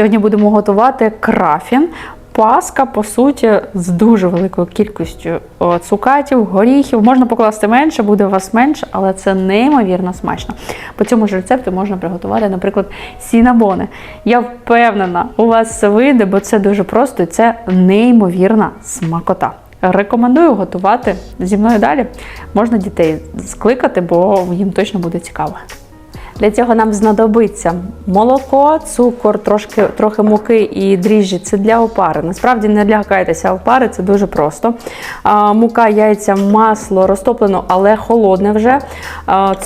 Сьогодні будемо готувати крафін. Паска, по суті, з дуже великою кількістю цукатів, горіхів. Можна покласти менше, буде у вас менше, але це неймовірно смачно. По цьому ж рецепту можна приготувати, наприклад, сінабони. Я впевнена, у вас все вийде, бо це дуже просто і це неймовірна смакота. Рекомендую готувати зі мною далі. Можна дітей скликати, бо їм точно буде цікаво. Для цього нам знадобиться молоко, цукор, трошки, трохи муки і дріжджі. Це для опари. Насправді не лякайтеся опари, це дуже просто. Мука, яйця, масло розтоплено, але холодне вже.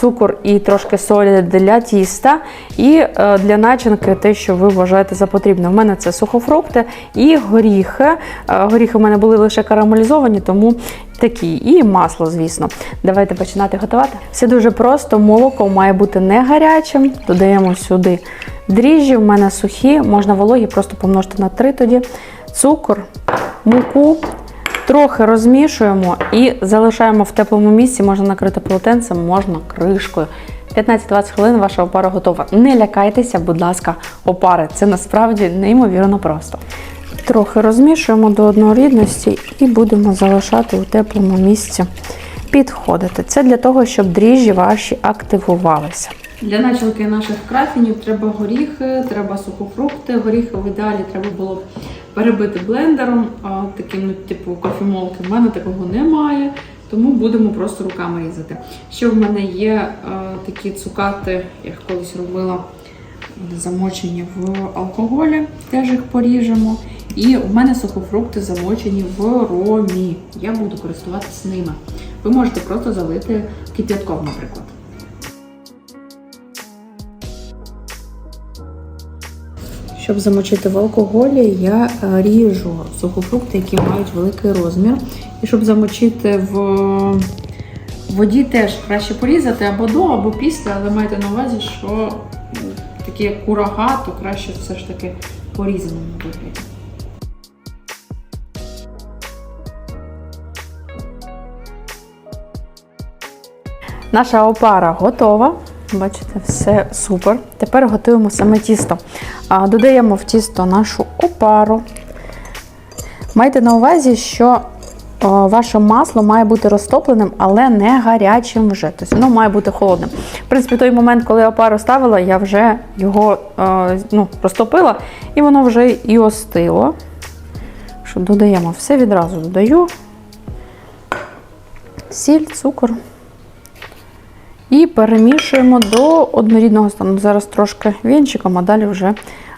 Цукор і трошки солі для тіста. І е, для начинки те, що ви вважаєте за потрібне. У мене це сухофрукти і горіхи. Е, горіхи у мене були лише карамелізовані, тому такі. І масло, звісно. Давайте починати готувати. Все дуже просто. Молоко має бути не гарячим. Додаємо сюди дріжджі, у мене сухі, можна вологі, просто помножити на 3 тоді. Цукор, муку. Трохи розмішуємо і залишаємо в теплому місці, можна накрити полотенцем, можна кришкою. 15-20 хвилин ваша опара готова. Не лякайтеся, будь ласка, опари. Це насправді неймовірно просто. Трохи розмішуємо до однорідності і будемо залишати у теплому місці підходити. Це для того, щоб дріжджі ваші активувалися. Для начинки наших крафінів треба горіхи, треба сухофрукти. Горіхи в ідеалі треба було перебити блендером, а таким, ну, типу кофемолки. У мене такого немає, тому будемо просто руками різати. Ще в мене є е, такі цукати, я колись робила замочені в алкоголі, теж їх поріжемо. І в мене сухофрукти замочені в ромі. Я буду користуватися ними. Ви можете просто залити кип'ятком, наприклад. Щоб замочити в алкоголі, я е, ріжу сухофрукти, які мають великий розмір. І щоб замочити в воді, теж краще порізати або до, або після, але майте на увазі, що такі курага, то краще все ж таки порізаному вигляді. Наша опара готова. Бачите, все супер. Тепер готуємо саме тісто. Додаємо в тісто нашу опару. Майте на увазі, що ваше масло має бути розтопленим, але не гарячим вже. Тобто воно має бути холодним. В принципі, той момент, коли я опару ставила, я вже його ну, розтопила, і воно вже і остило. Що додаємо все відразу додаю. Сіль, цукор. І перемішуємо до однорідного стану. Зараз трошки вінчиком, а далі вже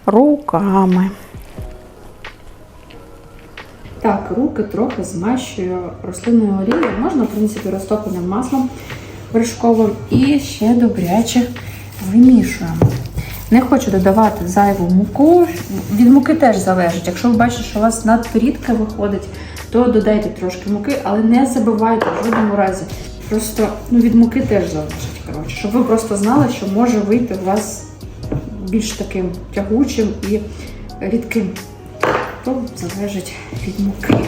руками. Так, руки трохи змащую рослинною олією. Можна, в принципі, розтопленим маслом вершковим. І ще добряче вимішуємо. Не хочу додавати зайву муку. Від муки теж залежить. Якщо ви бачите, що у вас надто рідке виходить, то додайте трошки муки, але не забивайте в жодному разі. Просто ну, від муки теж залежить. Коротше, щоб ви просто знали, що може вийти у вас більш таким тягучим і рідким. То залежить від муки.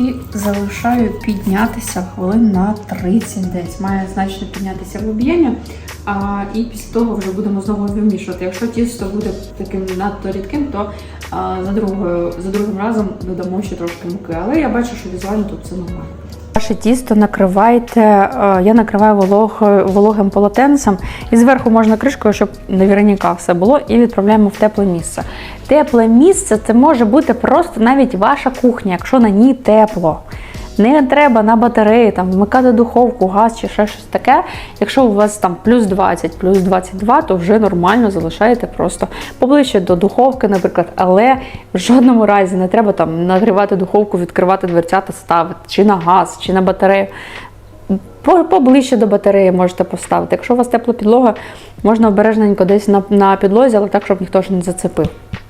І залишаю піднятися хвилин на 30 десь. Має значно піднятися в об'ємі. І після того вже будемо знову вимішувати. Якщо тісто буде таким надто рідким, то а, за, другою, за другим разом додамо ще трошки муки. Але я бачу, що візуально тут все нормально. Ваше тісто накривайте, е, я накриваю волог, вологим полотенцем. І зверху можна кришкою, щоб наверняка все було, і відправляємо в тепле місце. Тепле місце це може бути просто навіть ваша кухня, якщо на ній тепло. Не треба на батареї там вмикати духовку, газ чи ще щось таке. Якщо у вас там плюс 20, плюс 22, то вже нормально залишаєте просто поближче до духовки, наприклад. Але в жодному разі не треба там нагрівати духовку, відкривати дверцята, ставити чи на газ, чи на батарею. Поближче до батареї можете поставити. Якщо у вас тепла підлога, можна обережненько десь на, на підлозі, але так, щоб ніхто ж не зацепив.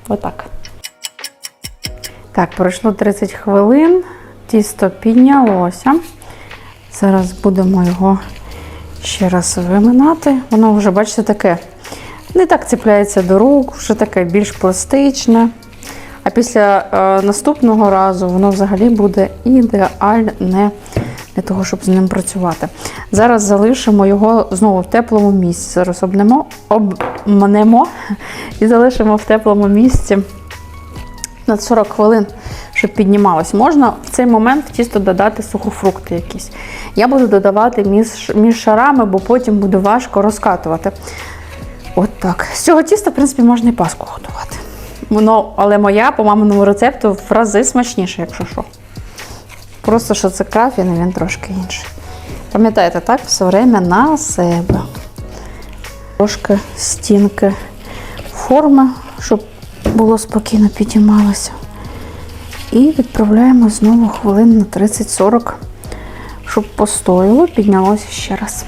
Отак. Так, пройшло 30 хвилин. Тісто піднялося. Зараз будемо його ще раз виминати. Воно вже, бачите, таке не так цепляється до рук, вже таке більш пластичне. А після е, наступного разу воно взагалі буде ідеальне для того, щоб з ним працювати. Зараз залишимо його знову в теплому місці. Зараз обнемо, обманемо і залишимо в теплому місці на 40 хвилин, щоб піднімалось. Можна в цей момент в тісто додати сухофрукти якісь. Я буду додавати між, між шарами, бо потім буде важко розкатувати. От так. З цього тіста, в принципі, можна і паску готувати. Воно, але моя по маминому рецепту в рази смачніше, якщо що. Просто що це крафін, він трошки інший. Пам'ятаєте, так, все время на себе. Трошки стінки форми, щоб було спокійно підіймалося. І відправляємо знову хвилин на 30-40, щоб постояло, піднялося ще раз.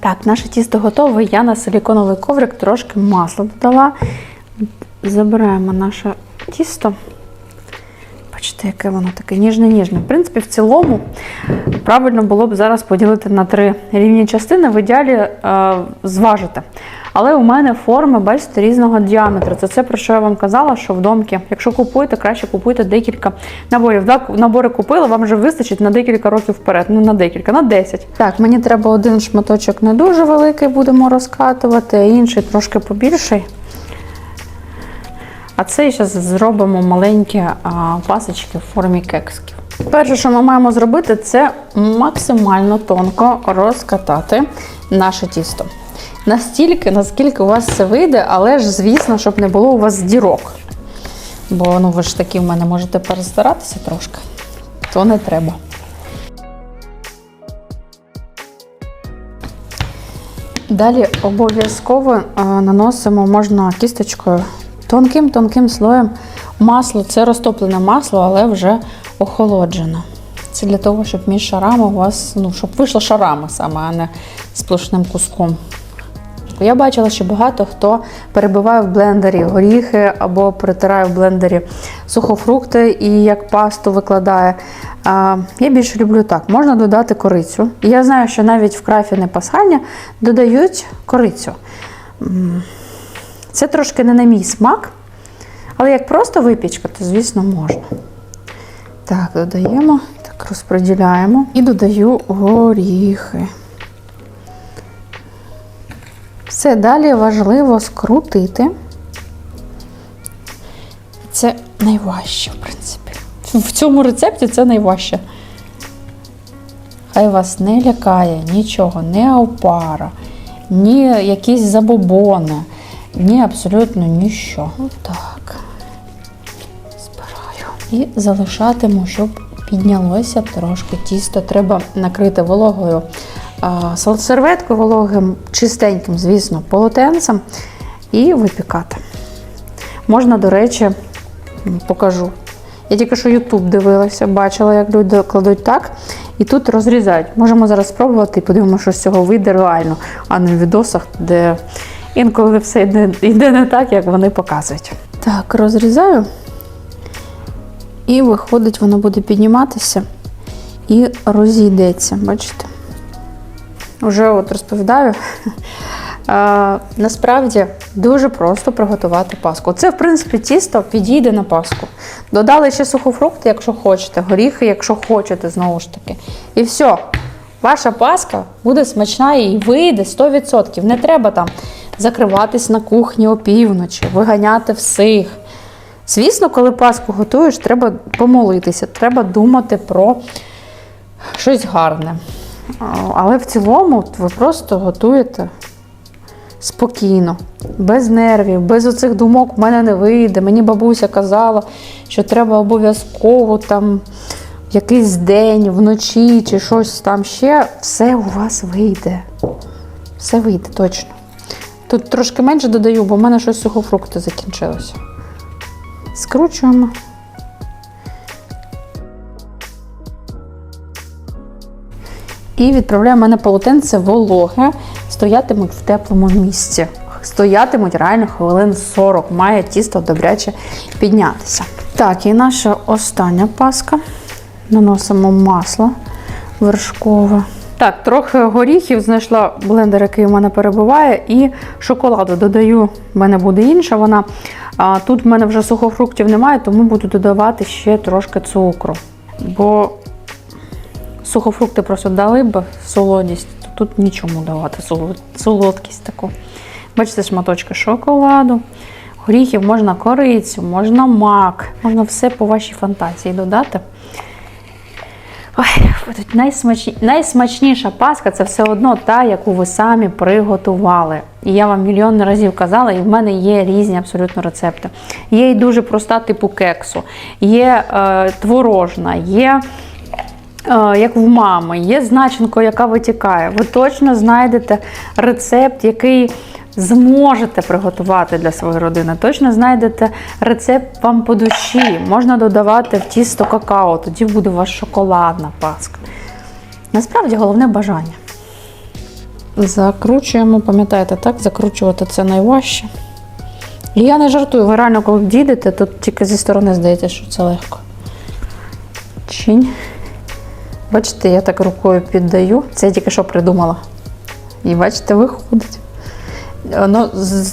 Так, наше тісто готове. Я на силіконовий коврик трошки масла додала. Забираємо наше тісто. Бачите, яке воно таке ніжне-ніжне. В принципі, в цілому правильно було б зараз поділити на три рівні частини, в ідеалі е, зважити. Але у мене форми, бачите, різного діаметру. Це це, про що я вам казала, що в домки, якщо купуєте, краще купуйте декілька наборів. Так, набори купили, вам вже вистачить на декілька років вперед. Ну, на декілька, на 10. Так, мені треба один шматочок не дуже великий, будемо розкатувати, а інший трошки побільший. А це зараз зробимо маленькі а, пасочки в формі кексків. Перше, що ми маємо зробити, це максимально тонко розкатати наше тісто. Настільки, наскільки у вас це вийде, але ж, звісно, щоб не було у вас дірок. Бо ну, ви ж такі в мене можете перестаратися трошки, то не треба. Далі обов'язково е, наносимо можна кісточкою тонким-тонким слоєм масло. Це розтоплене масло, але вже охолоджене. Це для того, щоб між шарами у вас, ну, щоб вийшло шарами саме, а не сплошним куском. Я бачила, що багато хто перебиває в блендері горіхи або притирає в блендері сухофрукти і як пасту викладає. А, Я більше люблю так. Можна додати корицю. І я знаю, що навіть в крафіни пасхальня додають корицю. Це трошки не на мій смак, але як просто випічка, то звісно можна. Так, додаємо, так розподіляємо і додаю горіхи. Все далі важливо скрутити. Це найважче, в принципі. В цьому рецепті це найважче. Хай вас не лякає нічого, не опара, ні якісь забобони, ні абсолютно ніщо. Отак. Збираю. І залишатиму, щоб піднялося трошки тісто. Треба накрити вологою серветкою вологим, чистеньким, звісно, полотенцем і випікати. Можна, до речі, покажу. Я тільки що YouTube дивилася, бачила, як люди кладуть так. І тут розрізають. Можемо зараз спробувати і подивимося, що з цього вийде реально, а не в відосах, де інколи все йде, йде не так, як вони показують. Так, розрізаю. І виходить, воно буде підніматися і розійдеться. Бачите? Вже от розповідаю. А, насправді дуже просто приготувати паску. Це, в принципі, тісто підійде на паску. Додали ще сухофрукти, якщо хочете, горіхи, якщо хочете, знову ж таки. І все. Ваша паска буде смачна і вийде 100%. Не треба там закриватись на кухні опівночі, виганяти всіх. Звісно, коли паску готуєш, треба помолитися, треба думати про щось гарне. Але в цілому ви просто готуєте спокійно, без нервів, без оцих думок в мене не вийде. Мені бабуся казала, що треба обов'язково там якийсь день, вночі чи щось там ще. Все у вас вийде. Все вийде точно. Тут трошки менше додаю, бо в мене щось сухофрукти закінчилося. Скручуємо. І відправляю в мене полотенце вологе, стоятимуть в теплому місці. Стоятимуть реально хвилин 40, має тісто добряче піднятися. Так, і наша остання паска. Наносимо масло вершкове. Так, трохи горіхів знайшла блендер, який у мене перебуває, і шоколаду додаю, в мене буде інша вона. А тут в мене вже сухофруктів немає, тому буду додавати ще трошки цукру. Бо сухофрукти просто дали б солодість, то тут нічому давати солодкість таку. Бачите, шматочки шоколаду, горіхів, можна корицю, можна мак, можна все по вашій фантазії додати. Ой, найсмачні... найсмачніша паска це все одно та, яку ви самі приготували. І я вам мільйон разів казала, і в мене є різні абсолютно рецепти. Є і дуже проста, типу кексу, є е, творожна, є. Е, Як в мами, є з начинкою, яка витікає. Ви точно знайдете рецепт, який зможете приготувати для своєї родини. Точно знайдете рецепт вам по душі. Можна додавати в тісто какао, тоді буде у вас шоколадна паска. Насправді головне бажання. Закручуємо, пам'ятаєте, так? Закручувати це найважче. І я не жартую, ви реально, коли дійдете, тут тільки зі сторони здається, що це легко. Чинь. Бачите, я так рукою піддаю. Це я тільки що придумала. І бачите, виходить. Ну,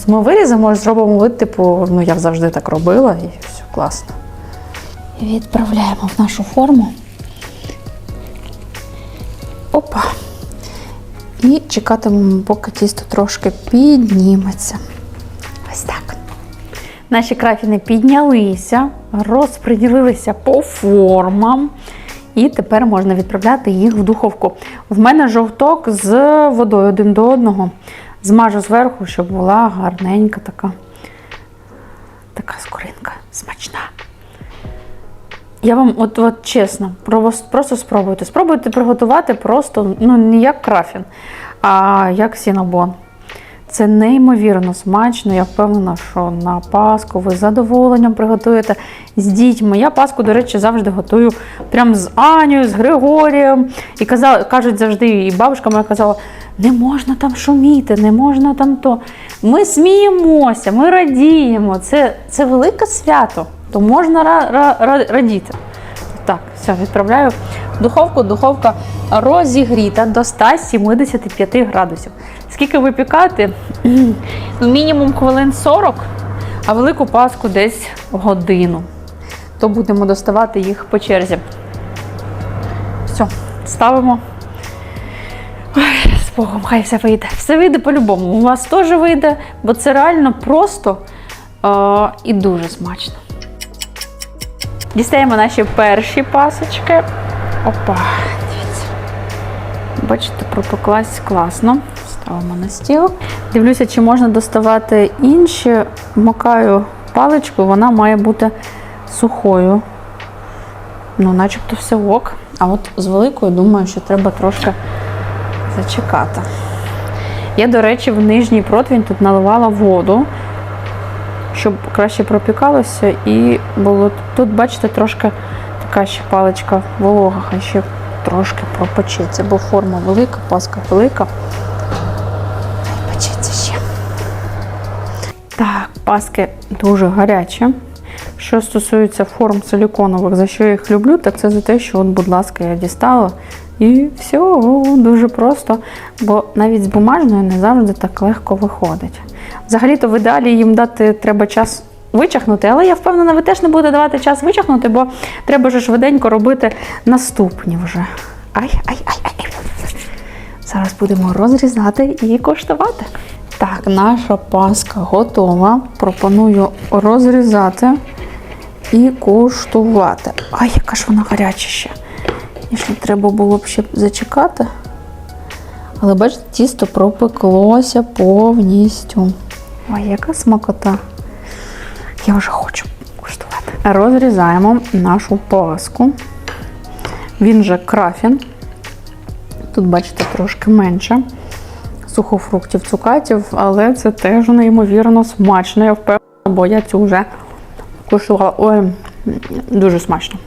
ми виріземо, зробимо вид, типу, ну я завжди так робила, і все класно. Відправляємо в нашу форму. Опа. І чекатимемо, поки тісто трошки підніметься. Ось так. Наші крафіни піднялися, розподілилися по формам. І тепер можна відправляти їх в духовку. В мене жовток з водою один до одного. Змажу зверху, щоб була гарненька така, така скоринка, смачна. Я вам, от, от чесно, просто спробуйте. Спробуйте приготувати просто ну, не як крафін, а як сінабон. Це неймовірно смачно. Я впевнена, що на Пасху ви з задоволенням приготуєте з дітьми. Я Пасху, до речі, завжди готую прям з Анею, з Григорієм. І казали, кажуть завжди, і бабушка моя казала, не можна там шуміти, не можна там то. Ми сміємося, ми радіємо. Це, це велике свято, то можна ра- ра- ра- радіти. Так, все, відправляю в духовку. Духовка розігріта до 175 градусів. Скільки випікати? Мінімум хвилин 40, а велику паску десь годину. То будемо доставати їх по черзі. Все, ставимо. Ой, з Богом, хай все вийде. Все вийде по-любому. У вас теж вийде, бо це реально просто е- і дуже смачно. Дістаємо наші перші пасочки. Опа, дивіться. Бачите, пропеклась класно. Ставимо на стіл. Дивлюся, чи можна доставати інші. Макаю паличку, вона має бути сухою. Ну, начебто все ок. А от з великою, думаю, що треба трошки зачекати. Я, до речі, в нижній противень тут наливала воду, щоб краще пропікалося і було. Тут, бачите, трошки така ще паличка волога, хай ще трошки пропечеться, бо форма велика, паска велика. Хай печеться ще. Так, паски дуже гарячі. Що стосується форм силіконових, за що я їх люблю, так це за те, що, от, будь ласка, я дістала. І все, дуже просто, бо навіть з бумажною не завжди так легко виходить. Взагалі-то в ідеалі їм дати треба час вичахнути, але я впевнена, ви теж не будете давати час вичахнути, бо треба вже швиденько робити наступні вже. Ай, ай, ай, ай. Зараз будемо розрізати і коштувати. Так, наша паска готова. Пропоную розрізати і куштувати. Ай, яка ж вона гаряча ще. Звісно, треба було б ще зачекати. Але бачите, тісто пропеклося повністю. Ой, яка смакота. Я вже хочу куштувати. Розрізаємо нашу паску. Він же крафін. Тут, бачите, трошки менше сухофруктів, цукатів, але це теж неймовірно смачно. Я впевнена, бо я цю вже куштувала. Ой, дуже смачно.